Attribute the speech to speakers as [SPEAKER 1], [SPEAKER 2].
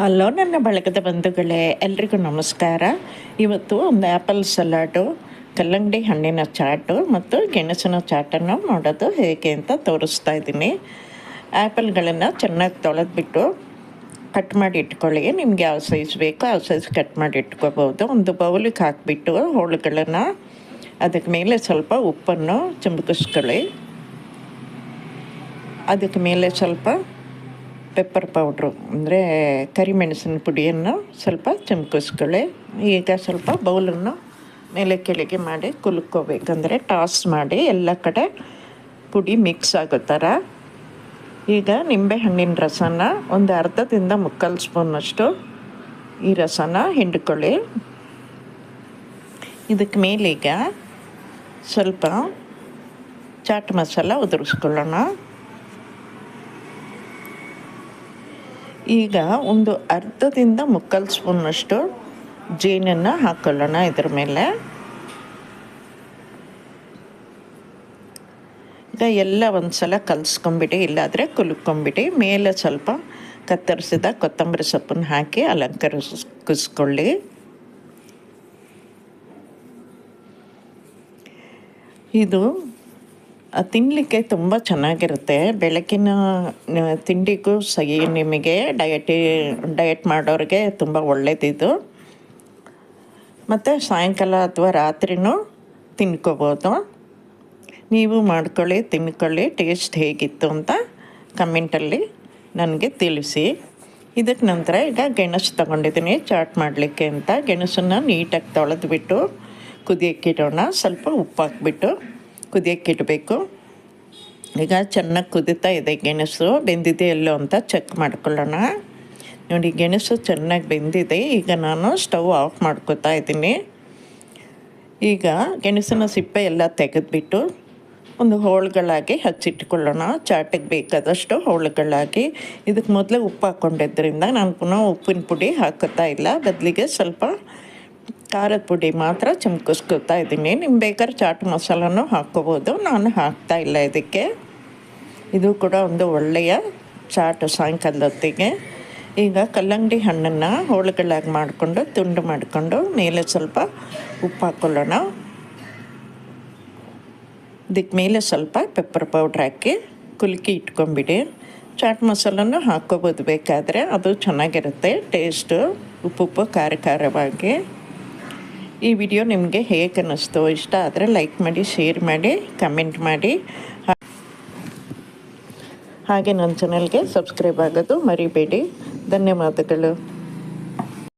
[SPEAKER 1] Hello, ನನ್ನ ಬಳಗದ ಬಂಧುಗಳೇ, ಎಲ್ರಿಗೂ ನಮಸ್ಕಾರ. ಇವತ್ತು ಒಂದು ಆ್ಯಪಲ್ ಸಲಾಡು, ಕಲ್ಲಂಗಡಿ ಹಣ್ಣಿನ ಚಾಟು ಮತ್ತು ಗೆಣಸಿನ ಚಾಟನ್ನು ಮಾಡೋದು ಹೇಗೆ ಅಂತ ತೋರಿಸ್ತಾ ಇದ್ದೀನಿ. ಆ್ಯಪಲ್ಗಳನ್ನು ಚೆನ್ನಾಗಿ ತೊಳೆದ್ಬಿಟ್ಟು ಕಟ್ ಮಾಡಿ ಇಟ್ಕೊಳ್ಳಿ. ನಿಮ್ಗೆ ಯಾವ ಸೈಜ್ ಬೇಕೋ ಆ ಸೈಜ್ ಕಟ್ ಮಾಡಿ ಇಟ್ಕೋಬೋದು. ಒಂದು ಬೌಲಿಗೆ ಹಾಕಿಬಿಟ್ಟು ಹೋಳುಗಳನ್ನು ಅದಕ್ಕೆ ಮೇಲೆ ಸ್ವಲ್ಪ ಉಪ್ಪನ್ನು ಚುಮುಕಿಸ್ಕೊಳ್ಳಿ. ಅದಕ್ಕೆ ಮೇಲೆ ಸ್ವಲ್ಪ ಪೆಪ್ಪರ್ ಪೌಡ್ರು ಅಂದರೆ ಕರಿಮೆಣಸಿನ ಪುಡಿಯನ್ನು ಸ್ವಲ್ಪ ಚಿಮ್ಕಿಸ್ಕೊಳ್ಳಿ. ಈಗ ಸ್ವಲ್ಪ ಬೌಲನ್ನು ಮೇಲೆ ಕೆಳಗೆ ಮಾಡಿ ಕುಲ್ಕೋಬೇಕಂದ್ರೆ ಟಾಸ್ ಮಾಡಿ ಎಲ್ಲ ಕಡೆ ಪುಡಿ ಮಿಕ್ಸ್ ಆಗೋ ಥರ ಈಗ ನಿಂಬೆಹಣ್ಣಿನ ರಸನ ಒಂದು ಅರ್ಧದಿಂದ ಮುಕ್ಕಾಲು ಸ್ಪೂನಷ್ಟು ಈ ರಸನ ಹಿಂಡ್ಕೊಳ್ಳಿ. ಇದಕ್ಕೆ ಮೇಲೀಗ ಸ್ವಲ್ಪ ಚಾಟ್ ಮಸಾಲ ಉದುರಿಸ್ಕೊಳ್ಳೋಣ. ಈಗ ಒಂದು ಅರ್ಧದಿಂದ ಮುಕ್ಕಾಲು ಸ್ಪೂನಷ್ಟು ಜೇನನ್ನು ಹಾಕೊಳ್ಳೋಣ ಇದ್ರ ಮೇಲೆ. ಈಗ ಎಲ್ಲ ಒಂದು ಸಲ ಇಲ್ಲಾದರೆ ಕುಲುಕೊಂಬಿಡಿ ಮೇಲೆ ಸ್ವಲ್ಪ ಕತ್ತರಿಸಿದ ಕೊತ್ತಂಬರಿ ಸೊಪ್ಪನ್ನು ಹಾಕಿ ಅಲಂಕರಿಸ್ಕೊಳ್ಳಿ. ಇದು ತಿನ್ನಲಿಕ್ಕೆ ತುಂಬ ಚೆನ್ನಾಗಿರುತ್ತೆ. ಬೆಳಕಿನ ತಿಂಡಿಗೂ ಸಹಿ ನಿಮಗೆ ಡಯಟಿ ಡಯಟ್ ಮಾಡೋರಿಗೆ ತುಂಬ ಒಳ್ಳೆಯದಿದು ಮತ್ತು ಸಾಯಂಕಾಲ ಅಥವಾ ರಾತ್ರಿನೂ ತಿನ್ಕೋಬೋದು. ನೀವು ಮಾಡ್ಕೊಳ್ಳಿ, ತಿನ್ಕೊಳ್ಳಿ, ಟೇಸ್ಟ್ ಹೇಗಿತ್ತು ಅಂತ ಕಮೆಂಟಲ್ಲಿ ನನಗೆ ತಿಳಿಸಿ. ಇದಕ್ಕೆ ನಂತರ ಈಗ ಗೆಣಸು ತೊಗೊಂಡಿದ್ದೀನಿ. ಚಾಟ್ ಮಾಡಲಿಕ್ಕೆ ಅಂತ. ಗೆಣಸನ್ನು ನೀಟಾಗಿ ತೊಳೆದುಬಿಟ್ಟು ಕುದಿಯಕ್ಕಿಡೋಣ ಸ್ವಲ್ಪ ಉಪ್ಪು ಹಾಕ್ಬಿಟ್ಟು ಕುದಿಯೋಕ್ಕಿಡಬೇಕು ಈಗ ಚೆನ್ನಾಗಿ ಕುದೀತಾ ಇದೆ ಗೆಣಸು. ಬೆಂದಿದೆ ಎಲ್ಲೋ ಅಂತ ಚೆಕ್ ಮಾಡ್ಕೊಳ್ಳೋಣ. ನೋಡಿ ಗೆಣಸು ಚೆನ್ನಾಗಿ ಬೆಂದಿದೆ. ಈಗ ನಾನು ಸ್ಟವ್ ಆಫ್ ಮಾಡ್ಕೋತಾ ಇದ್ದೀನಿ. ಈಗ ಗೆಣಸಿನ ಸಿಪ್ಪೆ ಎಲ್ಲ ತೆಗೆದುಬಿಟ್ಟು ಒಂದು ಹೋಳುಗಳಾಗಿ ಹಚ್ಚಿಟ್ಕೊಳ್ಳೋಣ. ಚಾಟಿಗೆ ಬೇಕಾದಷ್ಟು ಹೋಳುಗಳಾಗಿ. ಇದಕ್ಕೆ ಮೊದಲೇ ಉಪ್ಪು ಹಾಕ್ಕೊಂಡಿದ್ದರಿಂದ ನಾನು ಪುನಃ ಉಪ್ಪಿನ ಪುಡಿ ಹಾಕುತ್ತಾ ಇಲ್ಲ. ಬದಲಿಗೆ ಸ್ವಲ್ಪ ಖಾರದ ಪುಡಿ ಮಾತ್ರ ಚಿಮ್ಕಿಸ್ಕೊತಾ ಇದ್ದೀನಿ. ನಿಮ್ಮ ಬೇಕಾದ್ರೆ ಚಾಟ್ ಮಸಾಲನೂ ಹಾಕ್ಕೋಬೋದು. ನಾನು ಹಾಕ್ತಾ ಇಲ್ಲ ಇದಕ್ಕೆ. ಇದು ಕೂಡ ಒಂದು ಒಳ್ಳೆಯ ಚಾಟ್ ಸಾಯಂಕಾಲದ ಹೊತ್ತಿಗೆ ಈಗ ಕಲ್ಲಂಗಡಿ ಹಣ್ಣನ್ನು ಹೋಳುಗಳಾಗಿ ಮಾಡಿಕೊಂಡು, ತುಂಡು ಮಾಡಿಕೊಂಡು, ಮೇಲೆ ಸ್ವಲ್ಪ ಉಪ್ಪು ಹಾಕ್ಕೊಳ್ಳೋಣ ಇದಕ್ಕೆ ಮೇಲೆ ಸ್ವಲ್ಪ ಪೆಪ್ಪರ್ ಪೌಡ್ರ್ ಹಾಕಿ ಕುಲ್ಕಿ ಇಟ್ಕೊಂಬಿಡಿ ಚಾಟ್ ಮಸಾಲನೂ ಹಾಕ್ಕೋಬೋದು ಬೇಕಾದರೆ. ಅದು ಚೆನ್ನಾಗಿರುತ್ತೆ. ಟೇಸ್ಟು ಉಪ್ಪುಪ್ಪು ಉಪ್ಪು, ಖಾರ, ಖಾರವಾಗಿ. ಈ ವಿಡಿಯೋ ನಿಮಗೆ ಹೇಗೆ ಅನ್ನಿಸ್ತು ಇಷ್ಟ ಆದರೆ ಲೈಕ್ ಮಾಡಿ ಶೇರ್ ಮಾಡಿ ಕಮೆಂಟ್ ಮಾಡಿ. ಹಾಗೆ ನನ್ನ ಚಾನಲ್ಗೆ ಸಬ್ಸ್ಕ್ರೈಬ್ ಆಗೋದು ಮರಿಬೇಡಿ. ಧನ್ಯವಾದಗಳು.